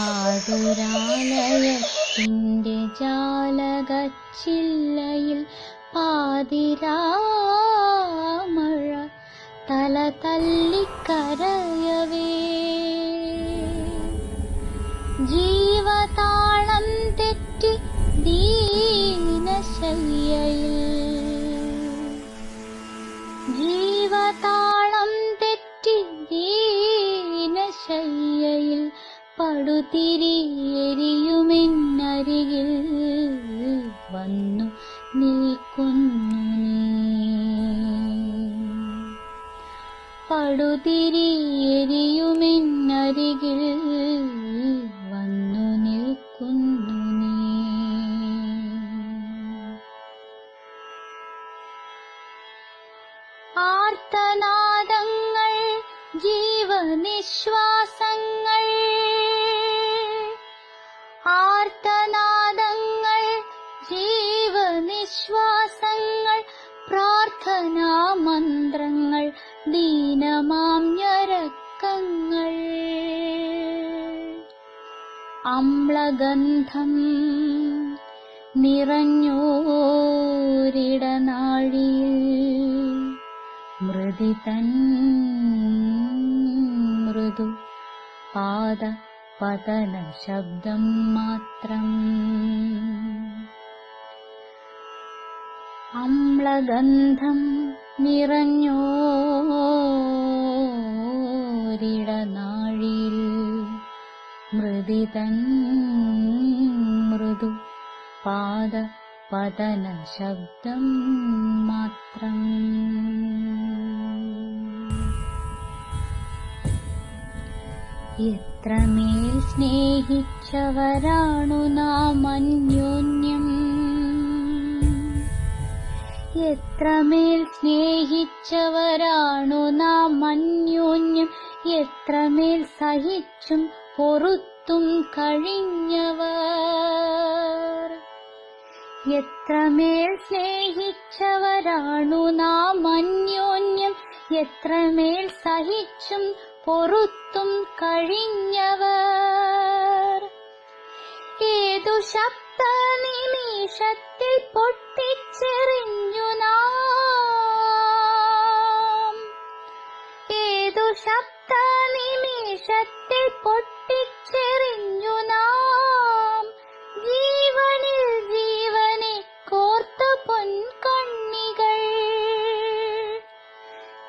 ആതുരാലയത്തിന്റെ ജാലകച്ചില്ലയിൽ പാതിരാമഴ തല തല്ലിക്കരയവേ ജീവതാളം തെറ്റി ദീനശയ്യയിൽ പടുതിരിയെരിയുമെന്നരികിൽ വന്നു നിൽക്കുന്നു പടുതിരിയെരിയുമെന്നരികിൽ വന്നു നിൽക്കുന്നു ആർത്തനാദങ്ങൾ ജീവനിശ്വാസങ്ങൾ ആർത്തനാദങ്ങൾ ജീവനിശ്വാസങ്ങൾ പ്രാർത്ഥനാ മന്ത്രങ്ങൾ ദീനമാം ഞരക്കങ്ങൾ അമ്ലഗന്ധം നിറഞ്ഞോരിടനാഴിയിൽ മൃദിതൻ മൃദു പാദ ശബ്ദം മാത്രം. അമ്ലഗന്ധം നിറഞ്ഞോരിടനാഴിൽ മൃദിതൻ മൃദു പാദ പതന ശബ്ദം മാത്രം. സ്നേഹിച്ചവരാണു നാം അന്യോന്യം. എത്രമേൽ സ്നേഹിച്ചവരാണു നാം അന്യോന്യം. എത്രമേൽ സഹിച്ചും പൊറുത്തും കഴിഞ്ഞവർ. എത്രമേൽ സ്നേഹിച്ചവരാണു നാം അന്യോന്യം. എത്രമേൽ സഹിച്ചും പൊറുത്തും കഴിഞ്ഞവർ. ശബ്ദ നിമിഷത്തിൽ പൊട്ടിച്ചെറിഞ്ഞു നാം. ഏതു ശബ്ദ നിമിഷത്തിൽ പൊട്ടിച്ചെറിഞ്ഞു നാം. ജീവനിൽ ജീവനെ കോർത്ത പൊൻകണ്ണികൾ.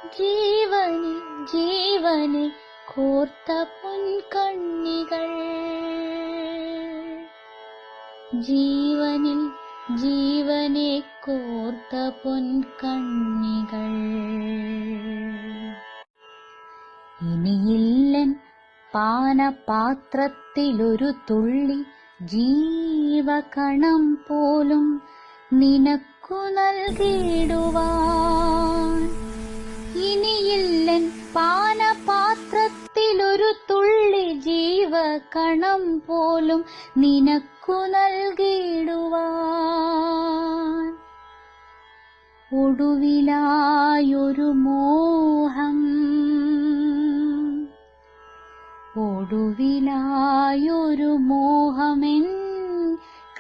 ജീവനിൽ ജീവനെ കോർത്ത പൊൻകണ്ണികൾ. ജീവനിൽ ജീവനെ കോർത്ത പൊൻ പൊൻകണ്ണികൾ. ഇനിയില്ലൻ പാനപാത്രത്തിലൊരു തുള്ളി ജീവകണം പോലും നിനക്കു നൽകിടുവാൻ ഇനിയില്ലൻ പാനപാത്രത്തിലൊരു ജീവകണം പോലും നിനക്കു നൽകിയിടുവാൻ. ഒടുവിലായൊരു മോഹം. ഒടുവിലായൊരു മോഹമെൻ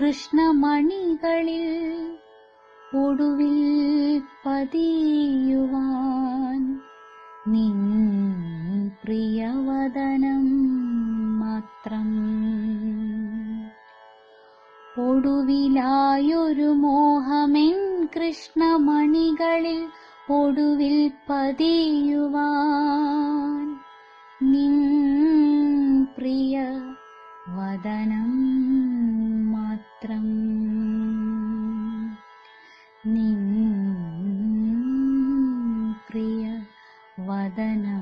കൃഷ്ണമണികളിൽ ഒടുവിൽ പതിയുവാൻ. നിൻ ഒടുവിലായൊരു മോഹമെൻ കൃഷ്ണമണികളിൽ ഒടുവിൽ പതിയുവാൻ. നിൻ പ്രിയ വദനം മാത്രം നിൻ പ്രിയ വദനം